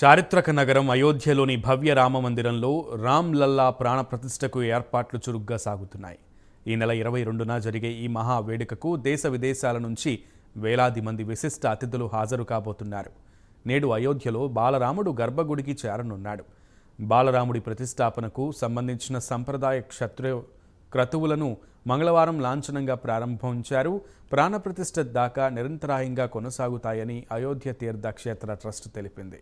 చారిత్రక నగరం అయోధ్యలోని భవ్య రామ మందిరంలో రామ్ లల్లా ప్రాణ ప్రతిష్టకు ఏర్పాట్లు చురుగ్గా సాగుతున్నాయి. ఈ నెల ఇరవై రెండున జరిగే ఈ మహా వేడుకకు దేశ విదేశాల నుంచి వేలాది మంది విశిష్ట అతిథులు హాజరు కాబోతున్నారు. నేడు అయోధ్యలో బాలరాముడు గర్భగుడికి చేరనున్నాడు. బాలరాముడి ప్రతిష్టాపనకు సంబంధించిన సంప్రదాయ క్షత్రియ క్రతువులను మంగళవారం లాంఛనంగా ప్రారంభించారు. ప్రాణప్రతిష్ఠ దాకా నిరంతరాయంగా కొనసాగుతాయని అయోధ్య తీర్థ క్షేత్ర ట్రస్ట్ తెలిపింది.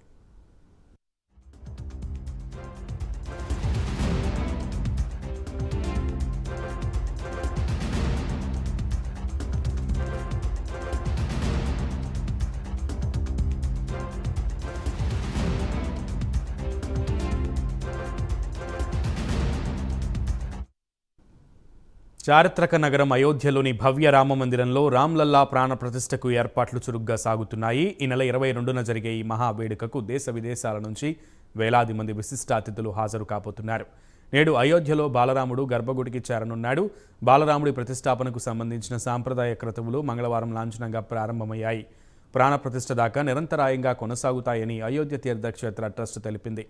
చారిత్రక నగరం అయోధ్యలోని భవ్య రామ మందిరంలో రామ్లల్లా ప్రాణప్రతిష్టకు ఏర్పాట్లు చురుగ్గా సాగుతున్నాయి. ఈ నెల ఇరవై రెండున జరిగే ఈ మహా వేడుకకు దేశ విదేశాల నుంచి వేలాది మంది విశిష్ట అతిథులు హాజరు కాబోతున్నారు. నేడు అయోధ్యలో బాలరాముడు గర్భగుడికి చేరనున్నాడు. బాలరాముడి ప్రతిష్టాపనకు సంబంధించిన సాంప్రదాయ క్రతువులు మంగళవారం లాంఛనంగా ప్రారంభమయ్యాయి. ప్రాణప్రతిష్ట దాకా నిరంతరాయంగా కొనసాగుతాయని అయోధ్య తీర్థక్షేత్ర ట్రస్ట్ తెలిపింది.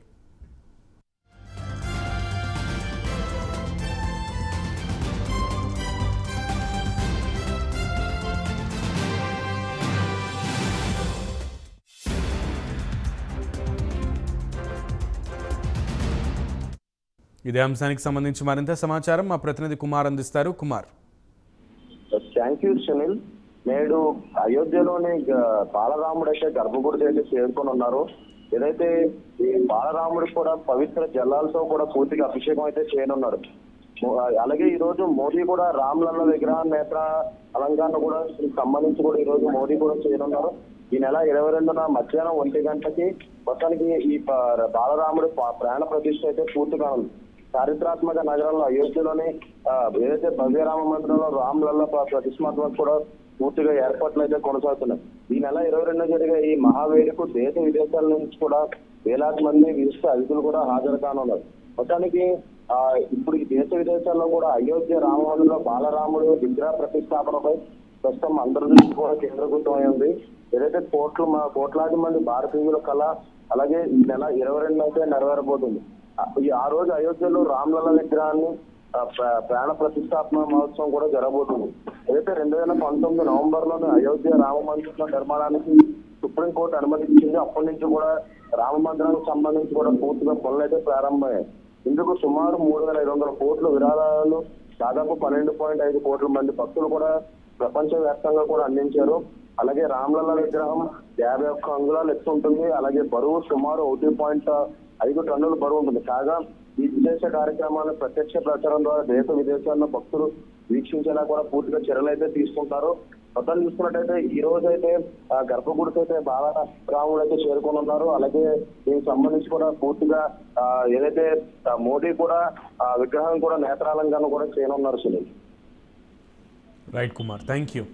ఇదే అంశానికి సంబంధించి మరింత సమాచారం మా ప్రతినిధి కుమార్ అందిస్తారు. కుమార్. థ్యాంక్ యూ సునీల్ నేడు అయోధ్యలోని బాలరాముడు అయితే గర్భగుడి అయితే చేరుకొని ఉన్నారు. ఏదైతే ఈ బాలరాముడు కూడా పవిత్ర జలాలతో కూడా పూర్తిగా అభిషేకం అయితే చేయనున్నారు. అలాగే ఈ రోజు మోదీ కూడా రామ్లల్ల విగ్రహం నేత్ర అలంకరణ కూడా సంబంధించి కూడా ఈ రోజు మోదీ కూడా చేయనున్నారు. ఈ నెల ఇరవై రెండున మధ్యాహ్నం ఒంటి గంటకి మొత్తానికి ఈ బాలరాముడు ప్రాణ ప్రతిష్ఠ అయితే పూర్తిగా ఉంది చారిత్రాత్మక నగరంలో అయోధ్యలోని ఆ, ఏదైతే భవ్యరామ మందిరంలో రామ్ లల్లా ప్రతిష్టాత్మక కూడా పూర్తిగా ఏర్పాట్లు అయితే కొనసాగుతున్నాయి. ఈ నెల ఇరవై రెండు జరిగే ఈ మహావేడుకు దేశ విదేశాల నుంచి కూడా వేలాది మంది విశిష్ట అతిథులు కూడా హాజరు కానున్నారు. మొత్తానికి ఆ ఇప్పుడు ఈ దేశ విదేశాల్లో కూడా అయోధ్య రామవనంలో బాలరాముడు విగ్రహ ప్రతిష్టాపనపై ప్రస్తుతం అందరి దృష్టి కూడా కేంద్రీకృతమైంది. ఏదైతే కోట్లు మా కోట్లాది మంది భారతీయుల కళ అలాగే ఈ నెల ఇరవై రెండు అయితే నెరవేరబోతుంది. ఆ- ఈ ఆ రోజు అయోధ్యలో రామ్లల విగ్రహాన్ని ప్రాణ ప్రతిష్టాపన మహోత్సవం కూడా జరగబోతుంది. ఏదైతే రెండు వేల పంతొమ్మిది నవంబర్లోనే అయోధ్య రామ మందిరం నిర్మాణానికి సుప్రీంకోర్టు అనుమతించింది అప్పటి నుంచి కూడా రామ మందిరానికి సంబంధించి కూడా పూర్తిగా పనులు అయితే ప్రారంభమయ్యాయి. ఇందుకు సుమారు మూడు వేల ఐదు వందల కోట్ల విరాళాలు దాదాపు పన్నెండు పాయింట్ ఐదు కోట్ల మంది భక్తులు కూడా ప్రపంచవ్యాప్తంగా కూడా అందించారు. అలాగే రామ్లల్ల విగ్రహం యాభై ఒక్క అంగుళాలు ఎత్తు ఉంటుంది. అలాగే బరువు సుమారు ఒకటి పాయింట్ ఐదు టన్నుల బరువు ఉంటుంది. కాగా ఈ విదేశ కార్యక్రమాన్ని ప్రత్యక్ష ప్రచారం ద్వారా దేశ విదేశాల్లో భక్తులు వీక్షించేలా కూడా పూర్తిగా చర్యలు అయితే తీసుకుంటారు. మొత్తం చూసుకున్నట్టయితే ఈ రోజు అయితే గర్భగుడికి అయితే బాగా రాముడు అయితే చేరుకొని ఉన్నారు. అలాగే దీనికి సంబంధించి కూడా పూర్తిగా ఏదైతే మోడీ కూడా విగ్రహం కూడా నేత్రాలంకరణ కూడా చేయనున్నారు Sunil. Right Kumar thank you